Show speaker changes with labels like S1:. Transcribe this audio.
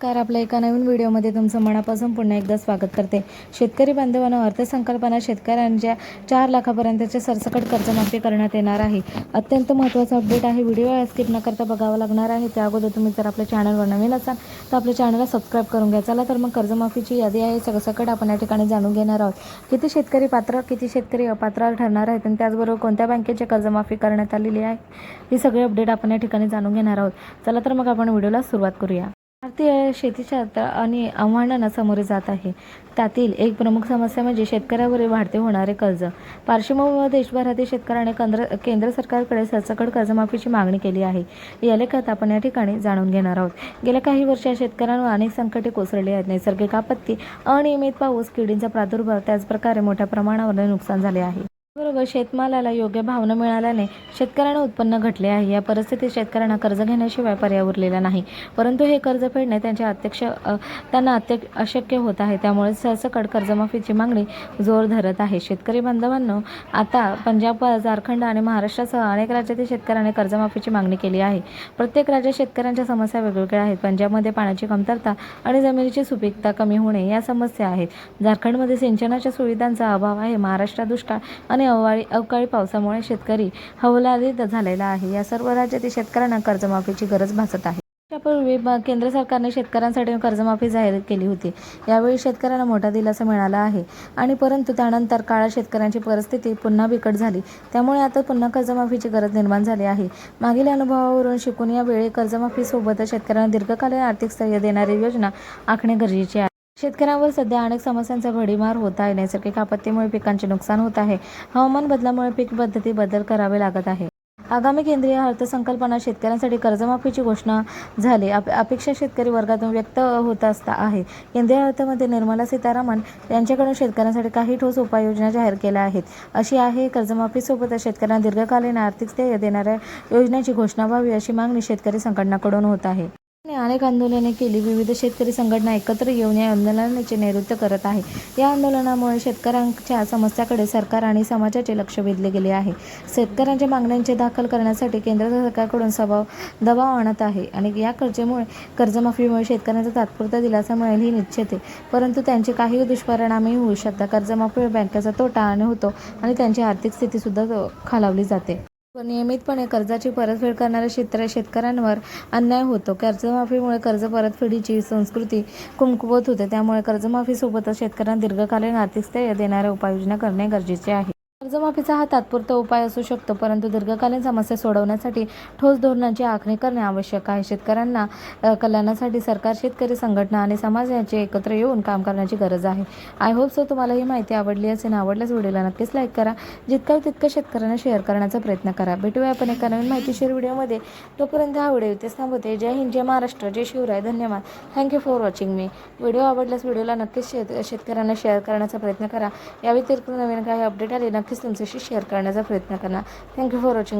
S1: Car आपल्या एका नवीन व्हिडिओमध्ये तुमचं मनापासून पुन्हा एकदा स्वागत करते. शेतकरी बांधवानं अर्थसंकल्पाना शेतकऱ्यांच्या चार लाखापर्यंतचे सरसकट कर्जमाफी करण्यात येणार आहे. अत्यंत महत्त्वाचा अपडेट आहे. व्हिडिओ स्किप न करता बघावा लागणार आहे. त्या अगोदर तुम्ही जर आपल्या चॅनलवर नवीन असाल तर आपल्या चॅनलला सबस्क्राईब करून घ्या. चला तर मग कर्जमाफीची यादी आहे. सरसकट आपण या ठिकाणी जाणून घेणार आहोत. किती शेतकरी पात्र किती शेतकरी अपात्र ठरणार आहेत आणि त्याचबरोबर कोणत्या बँकेची कर्जमाफी करण्यात आलेली आहे? ही सगळी अपडेट आपण या ठिकाणी जाणून घेणार आहोत. चला तर मग आपण व्हिडिओला सुरुवात करूया. भारतीय शेतीच्या आणि आव्हानांना सामोरे जात आहे. त्यातील एक प्रमुख समस्या म्हणजे शेतकऱ्यावरील वाढते होणारे कर्ज. पार्श्वभूमीवर देशभरातील शेतकऱ्याने केंद्र केंद्र सरकारकडे सरसकट कर्जमाफीची मागणी केली आहे. या लेखात आपण या ठिकाणी जाणून घेणार आहोत. गेल्या काही वर्षात शेतकऱ्यांवर अनेक संकटे कोसळली आहेत. नैसर्गिक आपत्ती अनियमित पाऊस किडींचा प्रादुर्भाव त्याचप्रकारे मोठ्या प्रमाणावर नुकसान झाले आहे. बरोबर शेतमालाला योग्य भाव न मिळाल्याने शेतकऱ्यांना उत्पन्न घटले आहे. या परिस्थितीत शेतकऱ्यांना कर्ज घेण्याशिवाय पर्याय उरलेला नाही. परंतु हे कर्ज फेडणे त्यांच्या अत्यक्ष त्यांना अत्यक्ष अशक्य होत आहे. त्यामुळे सरसकट कर्जमाफीची मागणी जोर धरत आहे. शेतकरी बांधवांनो आता पंजाब झारखंड आणि महाराष्ट्रासह अनेक राज्यातील शेतकऱ्यांनी कर्जमाफीची मागणी केली आहे. प्रत्येक राज्यात शेतकऱ्यांच्या समस्या वेगवेगळ्या आहेत. पंजाबमध्ये पाण्याची कमतरता आणि जमिनीची सुपीकता कमी होणे या समस्या आहेत. झारखंडमध्ये सिंचनाच्या सुविधांचा अभाव आहे. महाराष्ट्रात दुष्काळ आणि अवकाळी अवकाळी पावसामुळे शेतकरी हवलादित झालेला आहे. या सर्व राज्यातील शेतकऱ्यांना कर्जमाफीची गरज भासत आहे. त्यापूर्वी केंद्र सरकारने शेतकऱ्यांसाठी कर्जमाफी जाहीर केली होती. यावेळी शेतकऱ्यांना मोठा दिलासा मिळाला आहे. आणि परंतु त्यानंतर काळात शेतकऱ्यांची परिस्थिती पुन्हा बिकट झाली. त्यामुळे आता पुन्हा कर्जमाफीची गरज निर्माण झाली आहे. मागील अनुभवावरून शिकून यावेळी कर्जमाफीसोबतच शेतकऱ्यांना दीर्घकालीन आर्थिक स्थैर्य देणारी योजना आखणे गरजेचे आहे. शेतकऱ्यांवर सध्या अनेक समस्यांचा भडीमार होत आहे. नैसर्गिक आपत्तीमुळे पिकांचे नुकसान होत आहे. हवामान बदलामुळे पीक पद्धती बदल करावे लागत आहे. आगामी केंद्रीय अर्थसंकल्पना शेतकऱ्यांसाठी कर्जमाफीची घोषणा झाली. अप अपेक्षा शेतकरी वर्गातून व्यक्त होत असता आहे. केंद्रीय अर्थमंत्री निर्मला सीतारामन यांच्याकडून शेतकऱ्यांसाठी काही ठोस उपाययोजना जाहीर केल्या आहेत. अशी आहे कर्जमाफीसोबतच शेतकऱ्यांना दीर्घकालीन आर्थिक स्थैर्य देणाऱ्या योजनेची घोषणा व्हावी अशी मागणी शेतकरी संघटनाकडून होत आहे. अनेक आंदोलने केली. विविध शेतकरी संघटना एकत्र येऊन या आंदोलनाचे नेतृत्व करत आहे. या आंदोलनामुळे शेतकऱ्यांच्या समस्याकडे सरकार आणि समाजाचे लक्ष वेधले गेले आहे. शेतकऱ्यांच्या मागण्यांचे दाखल करण्यासाठी केंद्र सरकारकडून सभाव दबाव आणत आहे आणि या कर्जेमुळे कर्जमाफीमुळे शेतकऱ्यांचा तात्पुरता दिलासा मिळेल ही निश्चित आहे. परंतु त्यांचे काही दुष्परिणामही होऊ शकतात. कर्जमाफीमुळे बँकेचा तोटा आणि होतो आणि त्यांची आर्थिक स्थितीसुद्धा खालावली जाते. नियमितपणे कर्जाची परतफेड करणाऱ्या शेतकऱ्या शेतकऱ्यांवर अन्याय होतो. कर्जमाफीमुळे कर्ज परतफेडीची संस्कृती कुमकुवत होते. त्यामुळे कर्जमाफीसोबतच शेतकऱ्यांना दीर्घकालीन आर्थिक स्थैर्य देणाऱ्या उपाययोजना करणे गरजेचे आहे. कर्जमाफीचा हा तात्पुरता उपाय असू शकतो परंतु दीर्घकालीन समस्या सोडवण्यासाठी ठोस धोरणांची आखणी करणे आवश्यक आहे. शेतकऱ्यांना कल्याणासाठी सरकार शेतकरी संघटना आणि समाज यांचे एकत्र येऊन काम करण्याची गरज आहे. आय होप सो तुम्हाला ही माहिती आवडली असेल. आवडल्यास व्हिडिओला नक्कीच लाईक करा. जितका तितकं शेतकऱ्यांना शेअर करण्याचा प्रयत्न करा. भेटूया आपण एका नवीन माहितीशीर व्हिडिओमध्ये. तोपर्यंत हा व्हिडिओ इथेच थांबवते. जय हिंद जय महाराष्ट्र जय शिवराय. धन्यवाद. थँक्यू फॉर वॉचिंग मी व्हिडिओ आवडल्यास व्हिडिओला नक्कीच शेत शेतकऱ्यांना शेअर करण्याचा प्रयत्न करा. या व्यतिरिक्त नवीन काही अपडेट आले नक्कीच तुमच्याशी शेअर करण्याचा प्रयत्न करा. Thank you for watching